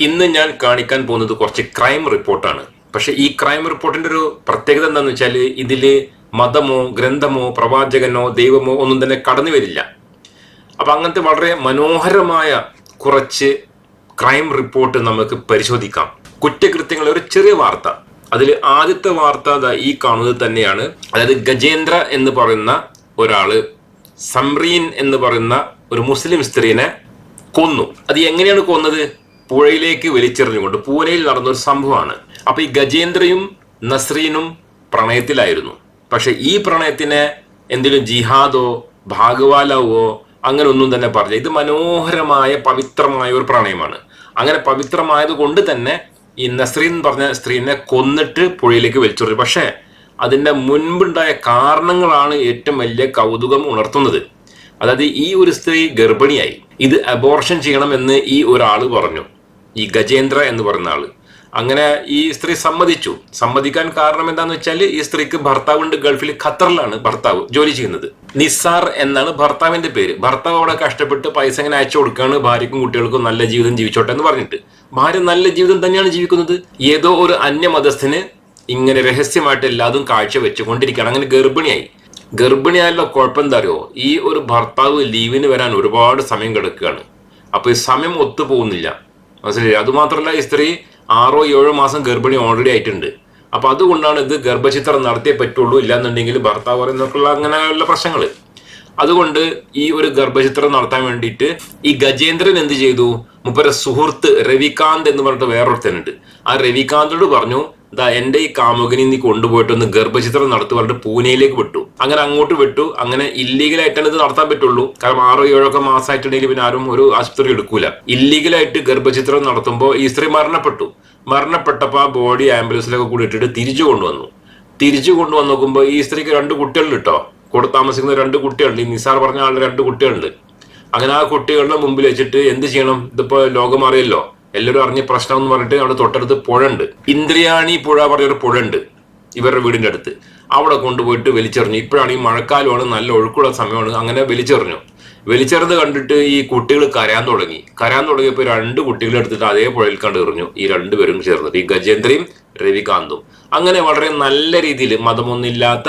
ഇന്ന് ഞാൻ കാണിക്കാൻ പോകുന്നത് കുറച്ച് ക്രൈം റിപ്പോർട്ടാണ് പക്ഷെ ഈ ക്രൈം റിപ്പോർട്ടിന്റെ ഒരു പ്രത്യേകത എന്താണെന്ന് വെച്ചാൽ ഇതിൽ മതമോ ഗ്രന്ഥമോ പ്രവാചകനോ ദൈവമോ ഒന്നും തന്നെ കടന്നു വരില്ല. അപ്പൊ അങ്ങനത്തെ വളരെ മനോഹരമായ കുറച്ച് ക്രൈം റിപ്പോർട്ട് നമുക്ക് പരിശോധിക്കാം. കുറ്റകൃത്യങ്ങളെ ഒരു ചെറിയ വാർത്ത. അതിൽ ആദ്യത്തെ വാർത്ത ഈ കാണുന്നത് തന്നെയാണ്. അതായത് ഗജേന്ദ്ര എന്ന് പറയുന്ന ഒരാൾ സംറീൻ എന്ന് പറയുന്ന ഒരു മുസ്ലിം സ്ത്രീനെ കൊന്നു. അത് എങ്ങനെയാണ് കൊന്നത്? പുഴയിലേക്ക് വലിച്ചെറിഞ്ഞുകൊണ്ട് പൂനെയിൽ നടന്ന ഒരു സംഭവമാണ്. അപ്പൊ ഈ ഗജേന്ദ്രയും നസ്രീനും പ്രണയത്തിലായിരുന്നു. പക്ഷെ ഈ പ്രണയത്തിന് എന്തെങ്കിലും ജിഹാദോ ഭാഗവാലവോ അങ്ങനെ ഒന്നും തന്നെ പറഞ്ഞു ഇത് മനോഹരമായ പവിത്രമായ ഒരു പ്രണയമാണ്. അങ്ങനെ പവിത്രമായത് കൊണ്ട് തന്നെ ഈ നസ്രീൻ പറഞ്ഞ സ്ത്രീനെ കൊന്നിട്ട് പുഴയിലേക്ക് വലിച്ചെറിഞ്ഞു. പക്ഷേ അതിന്റെ മുൻപുണ്ടായ കാരണങ്ങളാണ് ഏറ്റവും വലിയ കൗതുകം ഉണർത്തുന്നത്. അതായത് ഈ ഒരു സ്ത്രീ ഗർഭിണിയായി. ഇത് അബോർഷൻ ചെയ്യണമെന്ന് ഈ ഒരാൾ പറഞ്ഞു. ഈ ഗജേന്ദ്ര എന്ന് പറയുന്ന ആൾ. അങ്ങനെ ഈ സ്ത്രീ സമ്മതിച്ചു. സമ്മതിക്കാൻ കാരണം എന്താന്ന് വെച്ചാൽ ഈ സ്ത്രീക്ക് ഭർത്താവുണ്ട് ഗൾഫിൽ ഖത്തറിലാണ് ഭർത്താവ് ജോലി ചെയ്യുന്നത്. നിസാർ എന്നാണ് ഭർത്താവിന്റെ പേര്. ഭർത്താവ് അവിടെ കഷ്ടപ്പെട്ട് പൈസ ഇങ്ങനെ അയച്ചു കൊടുക്കുകയാണ് ഭാര്യക്കും കുട്ടികൾക്കും നല്ല ജീവിതം ജീവിച്ചോട്ടെ എന്ന് പറഞ്ഞിട്ട്. ഭാര്യ നല്ല ജീവിതം തന്നെയാണ് ജീവിക്കുന്നത്. ഏതോ ഒരു അന്യമതസ്ഥന് ഇങ്ങനെ രഹസ്യമായിട്ട് എല്ലാതും കാഴ്ച വെച്ചുകൊണ്ടിരിക്കുകയാണ്. അങ്ങനെ ഗർഭിണിയായി. ഗർഭിണിയായുള്ള കുഴപ്പം എന്താ അറിയോ ഈ ഒരു ഭർത്താവ് ലീവിന് വരാൻ ഒരുപാട് സമയം കിടക്കുകയാണ്. അപ്പൊ ഈ സമയം ഒത്തു പോകുന്നില്ല. മനസ്സിലായി അതുമാത്രമല്ല ഈ സ്ത്രീ ആറോ ഏഴോ മാസം ഗർഭിണി ഓൾറെഡി ആയിട്ടുണ്ട്. അപ്പൊ അതുകൊണ്ടാണ് ഇത് ഗർഭചിത്രം നടത്തിയേ പറ്റുള്ളൂ. ഇല്ലാന്നുണ്ടെങ്കിൽ ഭർത്താവ് പറയുന്നൊക്കെയുള്ള അങ്ങനെയുള്ള പ്രശ്നങ്ങൾ. അതുകൊണ്ട് ഈ ഒരു ഗർഭചിത്രം നടത്താൻ വേണ്ടിയിട്ട് ഈ ഗജേന്ദ്രൻ എന്ത് ചെയ്തു? മുപ്പര സുഹൃത്ത് രവികാന്ത് എന്ന് പറഞ്ഞിട്ട് വേറൊരുത്തനുണ്ട്. ആ രവികാന്തോട് പറഞ്ഞു ദാ എന്റെ ഈ കാമുകനെ നീ കൊണ്ടുപോയിട്ട് ഒന്ന് ഗർഭചിത്രം നടത്തു പറഞ്ഞിട്ട് പൂനെയിലേക്ക് വിട്ടു. അങ്ങനെ അങ്ങോട്ട് വിട്ടു. അങ്ങനെ ഇല്ലീഗലായിട്ടാണ് ഇത് നടത്താൻ പറ്റുള്ളൂ. കാരണം ആറോ ഏഴോ ഒക്കെ മാസമായിട്ടുണ്ടെങ്കിൽ പിന്നെ ആരും ഒരു ആശുപത്രി എടുക്കൂല. ഇല്ലീഗലായിട്ട് ഗർഭചിത്രം നടത്തുമ്പോൾ ഈ സ്ത്രീ മരണപ്പെട്ടു. മരണപ്പെട്ടപ്പോൾ ആ ബോഡി ആംബുലൻസിലൊക്കെ കൂടി ഇട്ടിട്ട് തിരിച്ചു കൊണ്ടുവന്നു. തിരിച്ചു കൊണ്ടുവന്ന് നോക്കുമ്പോൾ ഈ സ്ത്രീക്ക് രണ്ട് കുട്ടികളുണ്ട് കിട്ടോ കൂടെ താമസിക്കുന്ന രണ്ട് കുട്ടികളുണ്ട്. ഈ നിസാർ പറഞ്ഞ ആളുടെ രണ്ട് കുട്ടികളുണ്ട്. അങ്ങനെ ആ കുട്ടികളുടെ മുമ്പിൽ വെച്ചിട്ട് എന്ത് ചെയ്യണം? ഇതിപ്പോ ലോകം അറിയല്ലോ. എല്ലാവരും അറിഞ്ഞ പ്രശ്നം എന്ന് പറഞ്ഞിട്ട് അവിടെ തൊട്ടടുത്ത് പുഴ ഉണ്ട് ഇന്ദ്രിയാണി പുഴ പറഞ്ഞൊരു പുഴ ഉണ്ട് ഇവരുടെ വീടിന്റെ അടുത്ത്. അവിടെ കൊണ്ടുപോയിട്ട് വലിച്ചെറിഞ്ഞു. ഇപ്പോഴാണ് ഈ മഴക്കാലമാണ് നല്ല ഒഴുക്കുള്ള സമയമാണ്. അങ്ങനെ വലിച്ചെറിഞ്ഞു. വലിച്ചെറിഞ്ഞ് കണ്ടിട്ട് ഈ കുട്ടികൾ കരയാൻ തുടങ്ങി. കരയാൻ തുടങ്ങിയപ്പോൾ രണ്ട് കുട്ടികളെ എടുത്തിട്ട് അതേ പുഴയിൽ കണ്ട് എറിഞ്ഞു. ഈ രണ്ടുപേരും ചേർന്നിട്ട് ഈ ഗജേന്ദ്രയും രവികാന്തും. അങ്ങനെ വളരെ നല്ല രീതിയിൽ മതമൊന്നുമില്ലാത്ത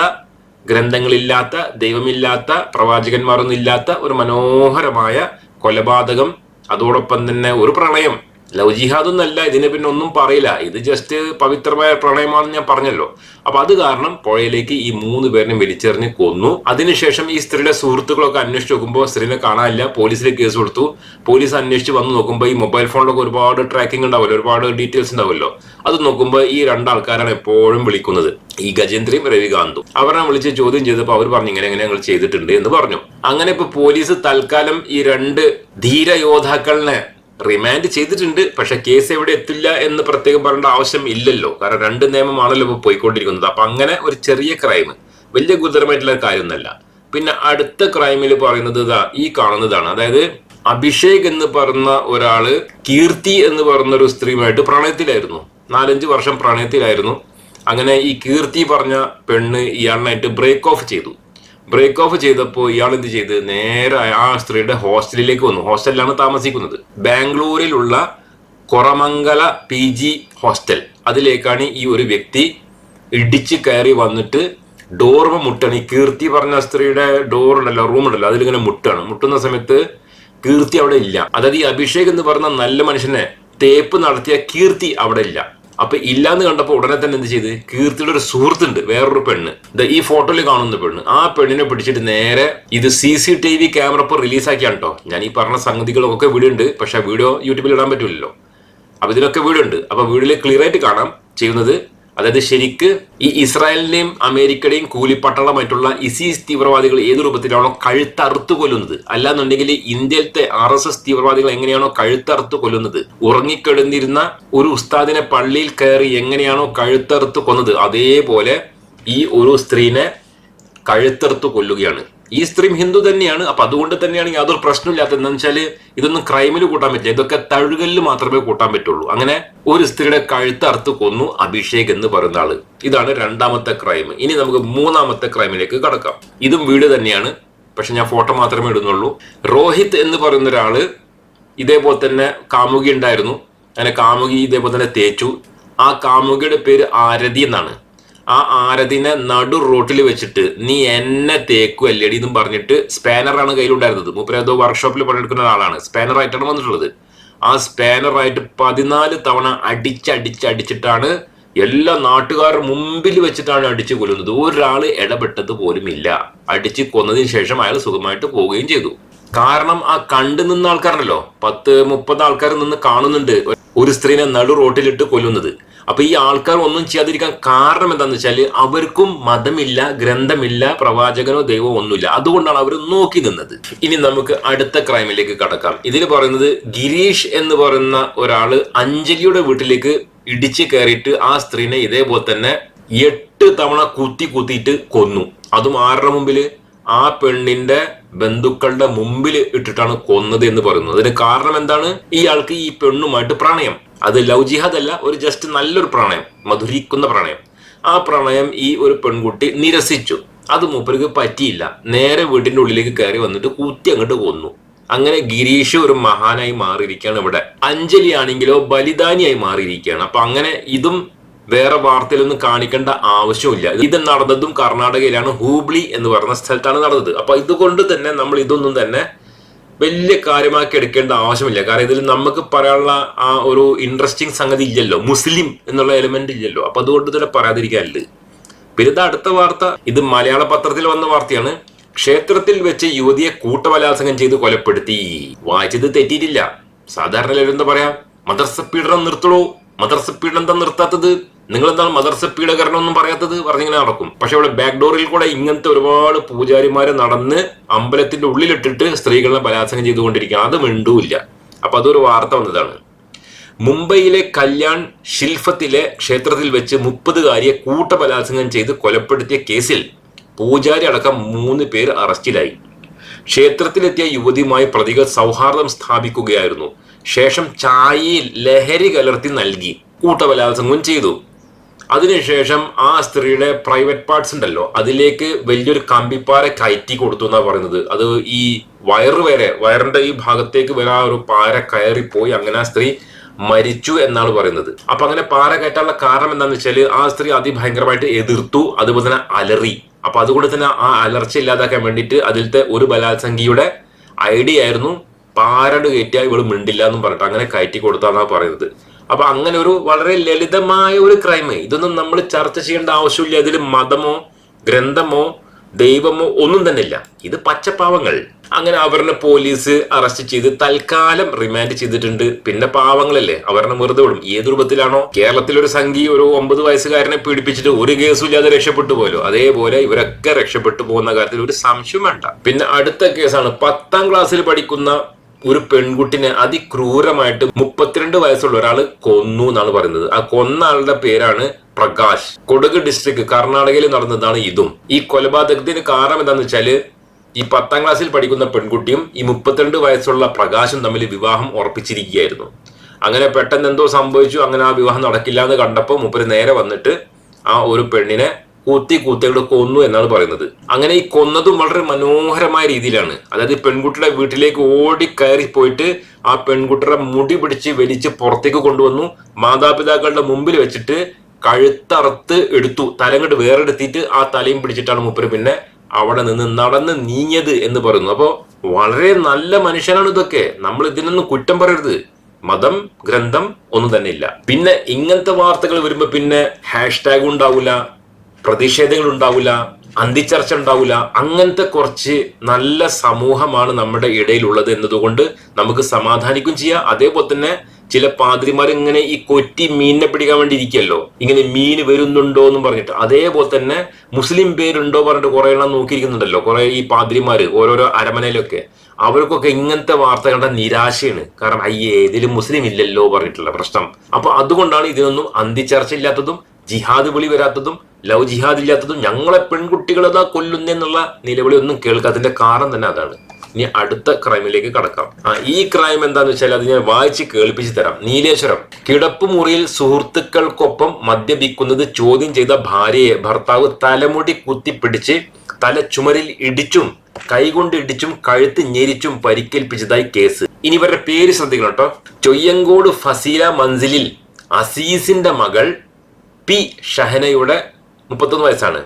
ഗ്രന്ഥങ്ങളില്ലാത്ത ദൈവമില്ലാത്ത പ്രവാചകന്മാരൊന്നും ഇല്ലാത്ത ഒരു മനോഹരമായ കൊലപാതകം അതോടൊപ്പം തന്നെ ഒരു പ്രണയം ലവ് ജിഹാദൊന്നല്ല ഇതിനെ പിന്നെ ഒന്നും പറയില്ല. ഇത് ജസ്റ്റ് പവിത്രമായ പ്രണയമാണെന്ന് ഞാൻ പറഞ്ഞല്ലോ. അപ്പൊ അത് കാരണം പുഴയിലേക്ക് ഈ മൂന്ന് പേരിനെ വലിച്ചെറിഞ്ഞ് കൊന്നു. അതിനുശേഷം ഈ സ്ത്രീയുടെ സുഹൃത്തുക്കളൊക്കെ അന്വേഷിച്ച് നോക്കുമ്പോൾ സ്ത്രീനെ കാണാനില്ല. പോലീസിൽ കേസ് കൊടുത്തു. പോലീസ് അന്വേഷിച്ച് വന്ന് നോക്കുമ്പോൾ ഈ മൊബൈൽ ഫോണിലൊക്കെ ഒരുപാട് ട്രാക്കിംഗ് ഉണ്ടാവുമല്ലോ ഒരുപാട് ഡീറ്റെയിൽസ് ഉണ്ടാവുമല്ലോ അത് നോക്കുമ്പോൾ ഈ രണ്ടാൾക്കാരാണ് എപ്പോഴും വിളിക്കുന്നത്. ഈ ഗജേന്ദ്രയും രവികാന്തും. അവരെ വിളിച്ച് ചോദ്യം ചെയ്തപ്പോൾ അവർ പറഞ്ഞു ഇങ്ങനെ എങ്ങനെ ഞങ്ങൾ ചെയ്തിട്ടുണ്ട് എന്ന് പറഞ്ഞു. അങ്ങനെ ഇപ്പൊ പോലീസ് തൽക്കാലം ഈ രണ്ട് ധീര യോദ്ധാക്കളിനെ റിമാൻഡ് ചെയ്തിട്ടുണ്ട് പക്ഷെ കേസ് എവിടെ എത്തില്ല എന്ന് പ്രത്യേകം പറയേണ്ട ആവശ്യം ഇല്ലല്ലോ. കാരണം രണ്ട് നിയമമാണല്ലോ ഇപ്പോൾ പോയിക്കൊണ്ടിരിക്കുന്നത്. അപ്പൊ അങ്ങനെ ഒരു ചെറിയ ക്രൈം വലിയ ഗുരുതരമായിട്ടുള്ള കാര്യമൊന്നുമല്ല. പിന്നെ അടുത്ത ക്രൈമിൽ പറയുന്നത് ഈ കാണുന്നതാണ്. അതായത് അഭിഷേക് എന്ന് പറയുന്ന ഒരാൾ കീർത്തി എന്ന് പറയുന്ന ഒരു സ്ത്രീയുമായിട്ട് പ്രണയത്തിലായിരുന്നു. നാലഞ്ച് വർഷം പ്രണയത്തിലായിരുന്നു. അങ്ങനെ ഈ കീർത്തി പറഞ്ഞ പെണ്ണ് ഇയാളിനായിട്ട് ബ്രേക്ക് ഓഫ് ചെയ്തു. ബ്രേക്ക് ഓഫ് ചെയ്തപ്പോൾ ഇയാൾ എന്ത് ചെയ്ത്? നേരെ ആ സ്ത്രീയുടെ ഹോസ്റ്റലിലേക്ക് വന്നു. ഹോസ്റ്റലിലാണ് താമസിക്കുന്നത്. ബാംഗ്ലൂരിലുള്ള കൊറമംഗല പി ജി ഹോസ്റ്റൽ അതിലേക്കാണ് ഈ ഒരു വ്യക്തി ഇടിച്ച് കയറി വന്നിട്ട് ഡോർമ മുട്ടണി. കീർത്തി പറഞ്ഞ സ്ത്രീയുടെ ഡോർ ഉണ്ടല്ലോ അതിലിങ്ങനെ മുട്ടാണ്. മുട്ടുന്ന സമയത്ത് കീർത്തി അവിടെ ഇല്ല. അതായത് ഈ അഭിഷേക് എന്ന് പറഞ്ഞ നല്ല മനുഷ്യനെ തേപ്പ് നടത്തിയ കീർത്തി അവിടെ ഇല്ല. അപ്പൊ ഇല്ലാന്ന് കണ്ടപ്പോ ഉടനെ തന്നെ എന്ത് ചെയ്ത്? കീർത്തിയുടെ ഒരു സുഹൃത്തുണ്ട് വേറൊരു പെണ്ണ്. ഈ ഫോട്ടോയിൽ കാണുന്ന പെണ്ണ്. ആ പെണ്ണിനെ പിടിച്ചിട്ട് നേരെ ഇത് C C T V camera ഇപ്പോൾ റിലീസാക്കിയാണ് കേട്ടോ ഞാൻ ഈ പറഞ്ഞ സംഗതികളൊക്കെ വീഡിയോ ഉണ്ട് പക്ഷെ വീഡിയോ യൂട്യൂബിൽ ഇടാൻ പറ്റില്ലല്ലോ അപ്പൊ ഇതിനൊക്കെ വീഡിയോ ഉണ്ട് അപ്പൊ വീഡിയോയിൽ ക്ലിയർ ആയിട്ട് കാണാം ചെയ്യുന്നത് അതായത് ശരിക്ക് ഈ ഇസ്രായേലിന്റെയും അമേരിക്കയുടെയും കൂലിപ്പട്ടാളമായിട്ടുള്ള ഇസീസ് തീവ്രവാദികൾ ഏത് രൂപത്തിലാണോ കഴുത്തറുത്ത് കൊല്ലുന്നത്? അല്ലാന്നുണ്ടെങ്കിൽ ഇന്ത്യയിലത്തെ ആർ എസ് എസ് തീവ്രവാദികൾ എങ്ങനെയാണോ കഴുത്തറുത്ത് കൊല്ലുന്നത്? ഉറങ്ങിക്കിടന്നിരുന്ന ഒരു ഉസ്താദിനെ പള്ളിയിൽ കയറി എങ്ങനെയാണോ കഴുത്തറുത്ത് കൊന്നത്? അതേപോലെ ഈ ഒരു സ്ത്രീനെ കഴുത്തറുത്ത് കൊല്ലുകയാണ്. ഈ സ്ത്രീ ഹിന്ദു തന്നെയാണ്. അപ്പൊ അതുകൊണ്ട് തന്നെയാണ് യാതൊരു പ്രശ്നമില്ലാത്ത എന്താ വെച്ചാൽ ഇതൊന്നും ക്രൈമിൽ കൂട്ടാൻ പറ്റില്ല. ഇതൊക്കെ തഴുകലിൽ മാത്രമേ കൂട്ടാൻ പറ്റുള്ളൂ. അങ്ങനെ ഒരു സ്ത്രീയുടെ കഴുത്തറുത്ത് കൊന്നു അഭിഷേക് എന്ന് പറയുന്ന ആൾ. ഇതാണ് രണ്ടാമത്തെ ക്രൈം ഇനി നമുക്ക് മൂന്നാമത്തെ ക്രൈമിലേക്ക് കടക്കാം. ഇതും വീട് തന്നെയാണ്. പക്ഷെ ഞാൻ ഫോട്ടോ മാത്രമേ ഇടുന്നുള്ളൂ. രോഹിത് എന്ന് പറയുന്ന ഒരാൾ ഇതേപോലെ തന്നെ കാമുകി ഉണ്ടായിരുന്നു. അങ്ങനെ കാമുകി ഇതേപോലെ തന്നെ തേച്ചു. ആ കാമുകിയുടെ പേര് ആരതി എന്നാണ്. ആ ആരതിനെ നടു റോട്ടിൽ വെച്ചിട്ട് നീ എന്നെ തേക്കു അല്ലടി എന്നും പറഞ്ഞിട്ട് സ്പാനറാണ് കയ്യിലുണ്ടായിരുന്നത്. മൂപ്പര് ഏതോ വർക്ക്ഷോപ്പിൽ പണിയെടുക്കുന്ന ഒരാളാണ്. സ്പാനറായിട്ടാണ് വന്നിട്ടുള്ളത്. ആ സ്പാനറായിട്ട് പതിനാല് തവണ അടിച്ചടിച്ചടിച്ചിട്ടാണ് എല്ലാ നാട്ടുകാരുടെ മുമ്പിൽ വെച്ചിട്ടാണ് അടിച്ചു കൊല്ലുന്നത്. ഒരാൾ ഇടപെട്ടത് പോലും ഇല്ല അടിച്ച് കൊന്നതിന് ശേഷം അയാൾ സുഖമായിട്ട് പോവുകയും ചെയ്തു. കാരണം ആ കണ്ടു നിന്ന ആൾക്കാരുണ്ടല്ലോ. പത്ത് മുപ്പത് ആൾക്കാർ നിന്ന് കാണുന്നുണ്ട് ഒരു സ്ത്രീനെ നടു റോട്ടിലിട്ട് കൊല്ലുന്നത്. അപ്പൊ ഈ ആൾക്കാർ ഒന്നും ചെയ്യാതിരിക്കാൻ കാരണം എന്താന്ന് വെച്ചാൽ അവർക്കും മതമില്ല ഗ്രന്ഥമില്ല പ്രവാചകനോ ദൈവമോ ഒന്നുമില്ല. അതുകൊണ്ടാണ് അവർ നോക്കി നിന്നത്. ഇനി നമുക്ക് അടുത്ത ക്രൈമിലേക്ക് കടക്കാം. ഇതിൽ പറയുന്നത് ഗിരീഷ് എന്ന് പറയുന്ന ഒരാൾ അഞ്ജലിയുടെ വീട്ടിലേക്ക് ഇടിച്ചു കയറിയിട്ട് ആ സ്ത്രീനെ ഇതേപോലെ തന്നെ എട്ട് തവണ കുത്തി കുത്തിയിട്ട് കൊന്നു. അതും ആരുടെ മുമ്പിൽ? ആ പെണ്ണിന്റെ ബന്ധുക്കളുടെ മുമ്പിൽ ഇട്ടിട്ടാണ് കൊന്നത് എന്ന് പറയുന്നത്. അതിന് കാരണം എന്താണ്? ഇയാൾക്ക് ഈ പെണ്ണുമായിട്ട് പ്രണയം. അത് ലവ് ജിഹാദ് അല്ല ഒരു ജസ്റ്റ് നല്ലൊരു പ്രണയം മധുരിക്കുന്ന പ്രണയം. ആ പ്രണയം ഈ ഒരു പെൺകുട്ടി നിരസിച്ചു. അത് മൂപ്പർക്ക് പറ്റിയില്ല. നേരെ വീട്ടിന്റെ ഉള്ളിലേക്ക് കയറി വന്നിട്ട് കൂത്തി അങ്ങോട്ട് കൊന്നു. അങ്ങനെ ഗിരീഷ് ഒരു മഹാനായി മാറിയിരിക്കുകയാണ് ഇവിടെ. അഞ്ജലി ആണെങ്കിലോ ബലിദാനിയായി മാറിയിരിക്കുകയാണ്. അപ്പൊ അങ്ങനെ ഇതും വേറെ വാർത്തയിലൊന്നും കാണിക്കേണ്ട ആവശ്യമില്ല. ഇത് നടന്നതും കർണാടകയിലാണ് ഹൂബ്ലി എന്ന് പറയുന്ന സ്ഥലത്താണ് നടന്നത്. അപ്പൊ ഇതുകൊണ്ട് തന്നെ നമ്മൾ ഇതൊന്നും തന്നെ വലിയ കാര്യമാക്കി എടുക്കേണ്ട ആവശ്യമില്ല. കാരണം ഇതിൽ നമുക്ക് പറയാനുള്ള ആ ഒരു ഇൻട്രസ്റ്റിംഗ് സംഗതി ഇല്ലല്ലോ. മുസ്ലിം എന്നുള്ള എലിമെന്റ് ഇല്ലല്ലോ. അപ്പൊ അതുകൊണ്ട് തന്നെ പറയാതിരിക്കാനില്ല പിന്നെ ഇത് അടുത്ത വാർത്ത. ഇത് മലയാള പത്രത്തിൽ വന്ന വാർത്തയാണ്. ക്ഷേത്രത്തിൽ വെച്ച് യുവതിയെ കൂട്ടബലാത്സംഗം ചെയ്ത് കൊലപ്പെടുത്തി. വായിച്ചത് തെറ്റിയിട്ടില്ല. സാധാരണ എന്താ പറയാ? മദർസ പീഡനം നിർത്തണോ മദർസ പീഡനം എന്താ നിർത്താത്തത്? നിങ്ങൾ എന്താണ് മദർസ പീഡകരണം ഒന്നും പറയാത്തത്? പറഞ്ഞിങ്ങനെ നടക്കും. പക്ഷെ ഇവിടെ ബാക്ക് ഡോറിൽ കൂടെ ഇങ്ങനത്തെ ഒരുപാട് പൂജാരിമാരെ നടന്ന് അമ്പലത്തിന്റെ ഉള്ളിലിട്ടിട്ട് സ്ത്രീകളെ ബലാത്സംഗം ചെയ്തുകൊണ്ടിരിക്കുക. അത് മിണ്ടൂല്ല. അപ്പൊ അതൊരു വാർത്ത വന്നതാണ്. മുംബൈയിലെ കല്യാൺ ഷിൽഫത്തിലെ ക്ഷേത്രത്തിൽ വെച്ച് മുപ്പതുകാരിയെ കൂട്ടബലാത്സംഗം ചെയ്ത് കൊലപ്പെടുത്തിയ കേസിൽ പൂജാരി അടക്കം മൂന്ന് പേർ അറസ്റ്റിലായി. ക്ഷേത്രത്തിലെത്തിയ യുവതിയുമായി പ്രതികൾ സൗഹാർദ്ദം സ്ഥാപിക്കുകയായിരുന്നു. ശേഷം ചായയിൽ ലഹരി കലർത്തി നൽകി. കൂട്ടബലാത്സംഗം ചെയ്തു. അതിനുശേഷം ആ സ്ത്രീയുടെ പ്രൈവറ്റ് പാർട്സ് ഉണ്ടല്ലോ അതിലേക്ക് വലിയൊരു കമ്പിപ്പാര കയറ്റി കൊടുത്തു എന്നാ പറയുന്നത്. അത് ഈ വയറ് വരെ വയറിന്റെ ഈ ഭാഗത്തേക്ക് വരെ ആ ഒരു പാര കയറിപ്പോയി. അങ്ങനെ ആ സ്ത്രീ മരിച്ചു എന്നാണ് പറയുന്നത്. അപ്പൊ അങ്ങനെ പാറ കയറ്റാനുള്ള കാരണം എന്താണെന്ന് വെച്ചാൽ ആ സ്ത്രീ അതിഭയങ്കരമായിട്ട് എതിർത്തു അതുപോലെ തന്നെ അലറി. അപ്പൊ അതുകൊണ്ട് തന്നെ ആ അലർച്ച ഇല്ലാതാക്കാൻ വേണ്ടിയിട്ട് അതിലത്തെ ഒരു ബലാത്സംഗിയുടെ ഐഡിയ ആയിരുന്നു പാരട് കയറ്റിയാൽ ഇവൾ മിണ്ടില്ല എന്നും പറഞ്ഞിട്ട് അങ്ങനെ കയറ്റി കൊടുത്താന്നാ പറയുന്നത്. അപ്പൊ അങ്ങനെ ഒരു വളരെ ലളിതമായ ഒരു ക്രൈം ഇതൊന്നും നമ്മൾ ചർച്ച ചെയ്യേണ്ട ആവശ്യമില്ല. ഇതിൽ മതമോ ഗ്രന്ഥമോ ദൈവമോ ഒന്നും തന്നെ ഇല്ല. ഇത് പച്ചപ്പാവങ്ങൾ. അങ്ങനെ അവരുടെ പോലീസ് അറസ്റ്റ് ചെയ്ത് തൽക്കാലം റിമാൻഡ് ചെയ്തിട്ടുണ്ട്. പിന്നെ പാവങ്ങളല്ലേ? അവരുടെ വെറുതെ വിടും. ഏത് രൂപത്തിലാണോ? കേരളത്തിൽ ഒരു സംഘി ഒരു ഒമ്പത് വയസ്സുകാരനെ പീഡിപ്പിച്ചിട്ട് ഒരു കേസും ഇല്ലാതെ രക്ഷപ്പെട്ടു പോലോ അതേപോലെ ഇവരൊക്കെ രക്ഷപ്പെട്ടു പോകുന്ന കാര്യത്തിൽ ഒരു സംശയം വേണ്ട. പിന്നെ അടുത്ത കേസാണ് പത്താം ക്ലാസ്സിൽ പഠിക്കുന്ന ഒരു പെൺകുട്ടിനെ അതിക്രൂരമായിട്ട് മുപ്പത്തിരണ്ട് വയസ്സുള്ള ഒരാൾ കൊന്നു എന്നാണ് പറയുന്നത്. ആ കൊന്ന ആളുടെ പേരാണ് പ്രകാശ്. കൊടക് ഡിസ്ട്രിക്ട് കർണാടകയിൽ നടന്നതാണ് ഇതും. ഈ കൊലപാതകത്തിന് കാരണം എന്താന്ന് വെച്ചാൽ ഈ പത്താം ക്ലാസ്സിൽ പഠിക്കുന്ന പെൺകുട്ടിയും ഈ മുപ്പത്തിരണ്ട് വയസ്സുള്ള പ്രകാശും തമ്മിൽ വിവാഹം ഉറപ്പിച്ചിരിക്കുകയായിരുന്നു. അങ്ങനെ പെട്ടെന്ന് എന്തോ സംഭവിച്ചു അങ്ങനെ ആ വിവാഹം നടക്കില്ല എന്ന് കണ്ടപ്പോൾ മുപ്പര് നേരെ വന്നിട്ട് ആ ഒരു പെണ്ണിനെ കൂത്തി കൂത്തിയോട് കൊന്നു എന്നാണ് പറയുന്നത്. അങ്ങനെ ഈ കൊന്നതും വളരെ മനോഹരമായ രീതിയിലാണ്. അതായത് പെൺകുട്ടിയുടെ വീട്ടിലേക്ക് ഓടി കയറി പോയിട്ട് ആ പെൺകുട്ടിയുടെ മുടി പിടിച്ച് വലിച്ച് പുറത്തേക്ക് കൊണ്ടുവന്നു. മാതാപിതാക്കളുടെ മുമ്പിൽ വെച്ചിട്ട് കഴുത്തറുത്ത് എടുത്തു. തലങ്ങോട്ട് വേറെടുത്തിട്ട് ആ തലയും പിടിച്ചിട്ടാണ് മുപ്പര് പിന്നെ അവിടെ നിന്ന് നടന്ന് നീങ്ങിയത് എന്ന് പറയുന്നു. അപ്പോ വളരെ നല്ല മനുഷ്യനാണ് ഇതൊക്കെ. നമ്മൾ ഇതിനൊന്നും കുറ്റം പറയരുത്. മതം ഗ്രന്ഥം ഒന്നും തന്നെ ഇല്ല പിന്നെ ഇങ്ങനത്തെ വാർത്തകൾ വരുമ്പോ പിന്നെ ഹാഷ്ടാഗ് ഉണ്ടാവില്ല പ്രതിഷേധങ്ങൾ ഉണ്ടാവില്ല അന്തിച്ചർച്ച ഉണ്ടാവില്ല അങ്ങനത്തെ കുറച്ച് നല്ല സമൂഹമാണ് നമ്മുടെ ഇടയിലുള്ളത് എന്നതുകൊണ്ട് നമുക്ക് സമാധാനിക്കും ചെയ്യാം. അതേപോലെ തന്നെ ചില പാതിരിമാർ ഇങ്ങനെ ഈ കൊറ്റി മീനിനെ പിടിക്കാൻ വേണ്ടി ഇരിക്കുമല്ലോ ഇങ്ങനെ മീൻ വരുന്നുണ്ടോ എന്ന് പറഞ്ഞിട്ട്. അതേപോലെ തന്നെ മുസ്ലിം പേരുണ്ടോ പറഞ്ഞിട്ട് കുറെ എണ്ണം നോക്കിയിരിക്കുന്നുണ്ടല്ലോ. കുറെ ഈ പാതിരിമാര് ഓരോരോ അരമനയിലൊക്കെ. അവർക്കൊക്കെ ഇങ്ങനത്തെ വാർത്ത കണ്ട നിരാശയാണ്. കാരണം അയ്യേ ഇതിൽ മുസ്ലിം ഇല്ലല്ലോ പറഞ്ഞിട്ടുള്ള പ്രശ്നം. അപ്പൊ അതുകൊണ്ടാണ് ഇതിനൊന്നും അന്തിച്ചർച്ച ഇല്ലാത്തതും ജിഹാദ് വിളി വരാത്തതും ലവ് ജിഹാദ് ഇല്ലാത്തതും ഞങ്ങളെ പെൺകുട്ടികളതാ കൊല്ലുന്നെന്നുള്ള നിലവിളി ഒന്നും കേൾക്കാത്തതിന്റെ കാരണം തന്നെ അതാണ്. ഇനി അടുത്ത ക്രൈമിലേക്ക് കടക്കാം. ആ ഈ ക്രൈം എന്താന്ന് വെച്ചാൽ അത് ഞാൻ വായിച്ച് കേൾപ്പിച്ച് തരാം. നീലേശ്വരം. കിടപ്പുമുറിയിൽ സുഹൃത്തുക്കൾക്കൊപ്പം മദ്യപിക്കുന്നത് ചോദ്യം ചെയ്ത ഭാര്യയെ ഭർത്താവ് തലമുടി കുത്തിപ്പിടിച്ച് തല ചുമരിൽ ഇടിച്ചും കൈകൊണ്ട് ഇടിച്ചും കഴുത്ത് ഞെരിച്ചും പരിക്കേൽപ്പിച്ചതായി കേസ്. ഇനി ഇവരുടെ പേര് ശ്രദ്ധിക്കണം കേട്ടോ. ചൊയ്യങ്കോട് ഫസീല മൻസിലിൽ അസീസിന്റെ മകൾ പി ഷഹനയുടെ മുപ്പത്തൊന്ന് വയസ്സാണ്.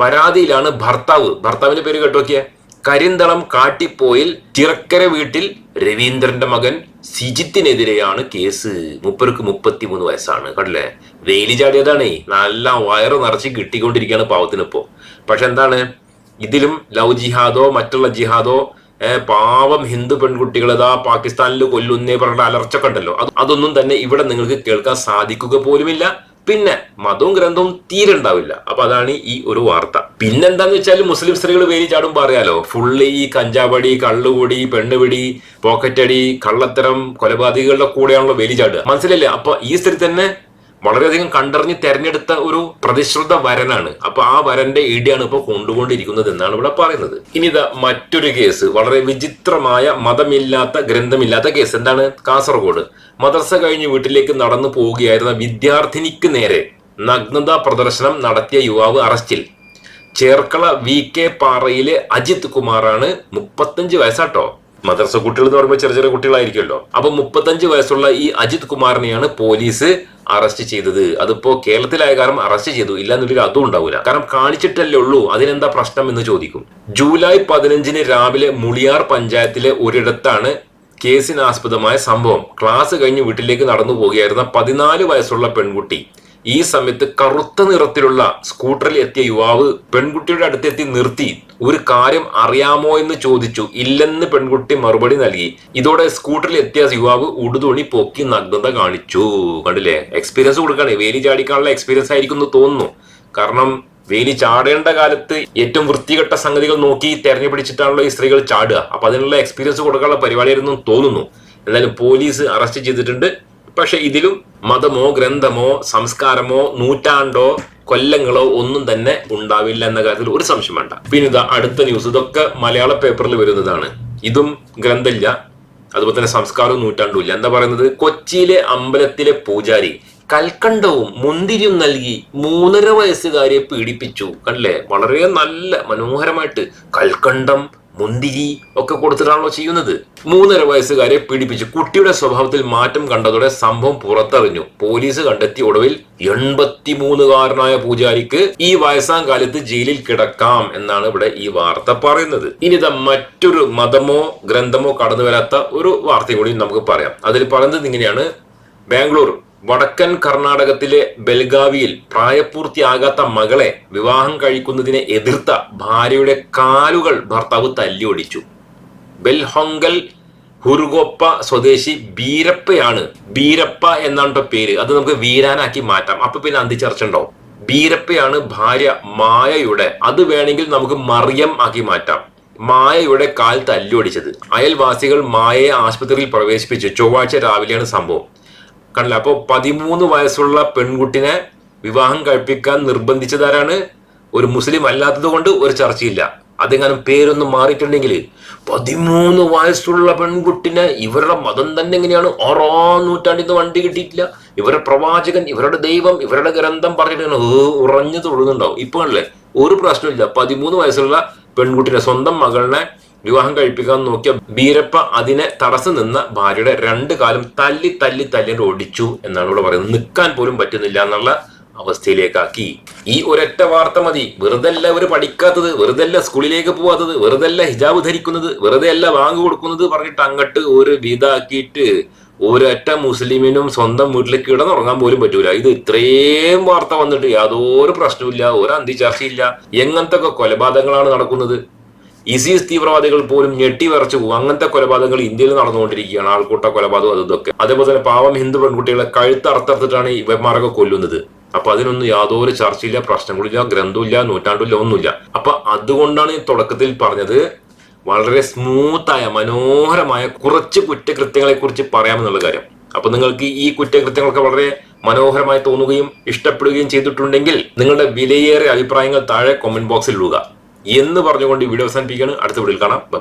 പരാതിയിലാണ് ഭർത്താവ്. ഭർത്താവിന്റെ പേര് കേട്ടോക്കിയ കരിന്തളം കാട്ടിപ്പോയിൽ ചിറക്കര വീട്ടിൽ രവീന്ദ്രന്റെ മകൻ സിജിത്തിനെതിരെയാണ് കേസ്. മുപ്പർക്ക് മുപ്പത്തി മൂന്ന് വയസ്സാണ്. കണ്ടില്ലേ? വെയിലി ചാടിയതാണ്. നല്ല വയറ് നിറച്ച് കിട്ടിക്കൊണ്ടിരിക്കുകയാണ് പാവത്തിനിപ്പോ പക്ഷെ എന്താണ്? ഇതിലും ലവ് ജിഹാദോ മറ്റുള്ള ജിഹാദോ പാവം ഹിന്ദു പെൺകുട്ടികളതാ പാകിസ്ഥാനിൽ കൊല്ലുന്നേ പറഞ്ഞ അലർച്ചൊക്കെ ഉണ്ടല്ലോ. അത് അതൊന്നും തന്നെ ഇവിടെ നിങ്ങൾക്ക് കേൾക്കാൻ സാധിക്കുക പോലുമില്ല. പിന്നെ മതവും ഗ്രന്ഥവും തീരെ ഉണ്ടാവില്ല. അപ്പൊ അതാണ് ഈ ഒരു വാർത്ത. പിന്നെന്താന്ന് വെച്ചാൽ മുസ്ലിം സ്ത്രീകൾ വേലി ചാടും അറിയാലോ? ഫുള്ളി ഈ കഞ്ചാവടി കള്ളുകൂടി പെണ്ണുപിടി പോക്കറ്റടി കള്ളത്തരം കൊലപാതകികളുടെ കൂടെയാണല്ലോ വേലി ചാടുക. മനസ്സിലല്ലേ അപ്പൊ ഈ സ്ത്രീ തന്നെ വളരെയധികം കണ്ടറിഞ്ഞ് തെരഞ്ഞെടുത്ത ഒരു പ്രതിശ്രുത വരനാണ്. അപ്പൊ ആ വരന്റെ ഇടിയാണ് ഇപ്പൊ കൊണ്ടുകൊണ്ടിരിക്കുന്നത് എന്നാണ് ഇവിടെ പറയുന്നത്. ഇനി ഇതാ മറ്റൊരു കേസ്. വളരെ വിചിത്രമായ മതമില്ലാത്ത ഗ്രന്ഥമില്ലാത്ത കേസ്. എന്താണ്? കാസർഗോഡ്. മദർസ കഴിഞ്ഞ് വീട്ടിലേക്ക് നടന്നു പോവുകയായിരുന്ന വിദ്യാർത്ഥിനിക്ക് നേരെ നഗ്നതാ പ്രദർശനം നടത്തിയ യുവാവ് അറസ്റ്റിൽ. ചേർക്കള വി കെ പാറയിലെ അജിത് കുമാറാണ് മുപ്പത്തഞ്ച് വയസ്സാട്ടോ. മദർസ കുട്ടികൾ എന്ന് പറയുമ്പോൾ ചെറിയ ചെറിയ കുട്ടികളായിരിക്കുമല്ലോ. അപ്പൊ മുപ്പത്തഞ്ച് വയസ്സുള്ള ഈ അജിത് കുമാറിനെയാണ് പോലീസ് അറസ്റ്റ് ചെയ്തത്. അതിപ്പോ കേരളത്തിലായ കാരണം അറസ്റ്റ് ചെയ്തു. ഇല്ല എന്നുള്ളൊരു അതും ഉണ്ടാവില്ല കാരണം കാണിച്ചിട്ടല്ലേ ഉള്ളൂ. അതിനെന്താ പ്രശ്നം എന്ന് ചോദിക്കും. ജൂലൈ പതിനഞ്ചിന് രാവിലെ മുളിയാർ പഞ്ചായത്തിലെ ഒരിടത്താണ് കേസിനാസ്പദമായ സംഭവം. ക്ലാസ് കഴിഞ്ഞ് വീട്ടിലേക്ക് നടന്നു പോകുകയായിരുന്ന പതിനാല് വയസ്സുള്ള പെൺകുട്ടി. ഈ സമയത്ത് കറുത്ത നിറത്തിലുള്ള സ്കൂട്ടറിൽ എത്തിയ യുവാവ് പെൺകുട്ടിയുടെ അടുത്തെത്തി നിർത്തി. ഒരു കാര്യം അറിയാമോ എന്ന് ചോദിച്ചു. ഇല്ലെന്ന് പെൺകുട്ടി മറുപടി നൽകി. ഇതോടെ സ്കൂട്ടറിൽ എത്തിയ യുവാവ് ഉടുതുണി പൊക്കി നഗ്നത കാണിച്ചു. കണ്ടില്ലേ? എക്സ്പീരിയൻസ് കൊടുക്കണേ. വേലി ചാടിക്കാനുള്ള എക്സ്പീരിയൻസ് ആയിരിക്കും എന്ന് തോന്നുന്നു. കാരണം വേലി ചാടേണ്ട കാലത്ത് ഏറ്റവും വൃത്തികെട്ട സംഗതികൾ നോക്കി തെരഞ്ഞു പിടിച്ചിട്ടാണല്ലോ ഈ സ്ത്രീകൾ ചാടുക. അപ്പൊ അതിനുള്ള എക്സ്പീരിയൻസ് കൊടുക്കാനുള്ള പരിപാടിയായിരുന്നു തോന്നുന്നു. എന്തായാലും പോലീസ് അറസ്റ്റ് ചെയ്തിട്ടുണ്ട്. പക്ഷെ ഇതിലും മതമോ ഗ്രന്ഥമോ സംസ്കാരമോ നൂറ്റാണ്ടോ കൊല്ലങ്ങളോ ഒന്നും തന്നെ ഉണ്ടാവില്ല എന്ന കാര്യത്തിൽ ഒരു സംശയം വേണ്ട. പിന്നെ ഇതാ അടുത്ത ന്യൂസ് ഇതൊക്കെ മലയാള പേപ്പറിൽ വരുന്നതാണ്. ഇതും ഗ്രന്ഥമില്ല. അതുപോലെ തന്നെ സംസ്കാരവും നൂറ്റാണ്ടും ഇല്ല. എന്താ പറയുന്നത്? കൊച്ചിയിലെ അമ്പലത്തിലെ പൂജാരി കൽക്കണ്ടവും മുന്തിരിയും നൽകി മൂന്നര വയസ്സുകാരെ പീഡിപ്പിച്ചു. കണ്ടില്ലേ? വളരെ നല്ല മനോഹരമായിട്ട് കൽക്കണ്ടം മുന്തിരി ഒക്കെ കൊടുത്തിട്ടാണല്ലോ ചെയ്യുന്നത്. മൂന്നര വയസ്സുകാരെ പീഡിപ്പിച്ചു. കുട്ടിയുടെ സ്വഭാവത്തിൽ മാറ്റം കണ്ടതോടെ സംഭവം പുറത്തറിഞ്ഞു. പോലീസ് കണ്ടെത്തിയ ഒടുവിൽ എൺപത്തിമൂന്നുകാരനായ പൂജാരിക്ക് ഈ വയസ്സാം കാലത്ത് ജയിലിൽ കിടക്കാം എന്നാണ് ഇവിടെ ഈ വാർത്ത പറയുന്നത്. ഇനി ഇതാ മറ്റൊരു മതമോ ഗ്രന്ഥമോ കടന്നു വരാത്ത ഒരു വാർത്തയും കൂടി നമുക്ക് പറയാം. അതിൽ പറയുന്നത് ഇങ്ങനെയാണ്. ബാംഗ്ലൂർ വടക്കൻ കർണാടകത്തിലെ ബെൽഗാവിയിൽ പ്രായപൂർത്തിയാകാത്ത മകളെ വിവാഹം കഴിക്കുന്നതിനെ എതിർത്ത ഭാര്യയുടെ കാലുകൾ ഭർത്താവ് തല്ലിയൊടിച്ചു. ബെൽഹൊങ്കൽ ഹുർഗോപ്പ സ്വദേശി ബീരപ്പയാണ്. ബീരപ്പ എന്നാണ് പേര്. അത് നമുക്ക് വീരാനാക്കി മാറ്റാം. അപ്പൊ പിന്നെ അന്തി ചർച്ച ബീരപ്പയാണ് ഭാര്യ മായയുടെ. അത് വേണമെങ്കിൽ നമുക്ക് മറിയം ആക്കി മാറ്റാം. മായയുടെ കാൽ തല്ലിയൊടിച്ചത്. അയൽവാസികൾ മായയെ ആശുപത്രിയിൽ പ്രവേശിപ്പിച്ചു. ചൊവ്വാഴ്ച രാവിലെയാണ് സംഭവം. കണ്ടില്ല. അപ്പോൾ പതിമൂന്ന് വയസ്സുള്ള പെൺകുട്ടിനെ വിവാഹം കഴിപ്പിക്കാൻ നിർബന്ധിച്ചതാരാണ്? ഒരു മുസ്ലിം അല്ലാത്തത് കൊണ്ട് ഒരു ചർച്ചയില്ല. അതെങ്ങാനും പേരൊന്നും മാറിയിട്ടുണ്ടെങ്കിൽ പതിമൂന്ന് വയസ്സുള്ള പെൺകുട്ടിനെ ഇവരുടെ മതം തന്നെ എങ്ങനെയാണ് ആറാം നൂറ്റാണ്ടിൽ നിന്ന് വണ്ടി കിട്ടിയിട്ടില്ല. ഇവരുടെ പ്രവാചകൻ ഇവരുടെ ദൈവം ഇവരുടെ ഗ്രന്ഥം പറഞ്ഞിട്ട് ഉറഞ്ഞു തൊഴുന്നുണ്ടാവും. ഇപ്പൊ അല്ലേ ഒരു പ്രശ്നമില്ല പതിമൂന്ന് വയസ്സുള്ള പെൺകുട്ടിനെ സ്വന്തം മകളിനെ വിവാഹം കഴിപ്പിക്കാൻ നോക്കിയ ബീരപ്പ അതിനെ തടസ്സം നിന്ന ഭാര്യയുടെ രണ്ട് കാലം തല്ലി തല്ലി തല്ലി ഓടിച്ചു എന്നാണ് ഇവിടെ പറയുന്നത്. നിൽക്കാൻ പോലും പറ്റുന്നില്ല എന്നുള്ള അവസ്ഥയിലേക്കാക്കി. ഈ ഒരൊറ്റ വാർത്ത മതി. വെറുതെ അല്ല അവർ പഠിക്കാത്തത്. വെറുതെ അല്ല സ്കൂളിലേക്ക് പോവാത്തത്. വെറുതെ അല്ല ഹിജാബ് ധരിക്കുന്നത്. വെറുതെ അല്ല വാങ്ങു കൊടുക്കുന്നത് പറഞ്ഞിട്ട് അങ്ങോട്ട് ഒരു വിധാക്കിയിട്ട് ഒരൊറ്റ മുസ്ലിമിനും സ്വന്തം വീട്ടിൽ കിടന്നുറങ്ങാൻ പോലും പറ്റൂല. ഇത് ഇത്രയും വാർത്ത വന്നിട്ട് യാതൊരു പ്രശ്നമില്ല ഒരു അന്തിചാർച്ചയില്ല. എങ്ങനത്തെ കൊലപാതകങ്ങളാണ് നടക്കുന്നത്. ഇസീസ് തീവ്രവാദികൾ പോലും ഞെട്ടി വിറച്ചു പോകും. അങ്ങനത്തെ കൊലപാതകങ്ങൾ ഇന്ത്യയിൽ നടന്നുകൊണ്ടിരിക്കുകയാണ്. ആൾക്കൂട്ട കൊലപാതകം അത് ഇതൊക്കെ. അതേപോലെ തന്നെ പാവം ഹിന്ദു പെൺകുട്ടികളെ കഴുത്ത് അറുത്തറുത്തിട്ടാണ് ഇവന്മാരൊക്കെ കൊല്ലുന്നത്. അപ്പൊ അതിനൊന്നും യാതൊരു ചർച്ചയില്ല പ്രശ്നങ്ങളില്ല ഗ്രന്ഥമില്ല നൂറ്റാണ്ടില്ല ഒന്നുമില്ല. അപ്പൊ അതുകൊണ്ടാണ് ഈ തുടക്കത്തിൽ പറഞ്ഞത് വളരെ സ്മൂത്തായ മനോഹരമായ കുറച്ച് കുറ്റകൃത്യങ്ങളെ കുറിച്ച് പറയാമെന്നുള്ള കാര്യം. അപ്പൊ നിങ്ങൾക്ക് ഈ കുറ്റകൃത്യങ്ങളൊക്കെ വളരെ മനോഹരമായി തോന്നുകയും ഇഷ്ടപ്പെടുകയും ചെയ്തിട്ടുണ്ടെങ്കിൽ നിങ്ങളുടെ വിലയേറിയ അഭിപ്രായങ്ങൾ താഴെ കമന്റ് ബോക്സിൽ ഇടുക. എന്ന് പറഞ്ഞുകൊണ്ട് ഈ വീഡിയോ അവസാനിപ്പിക്കുകയാണ്. അടുത്ത വീഡിയോയിൽ കാണാം. ബൈ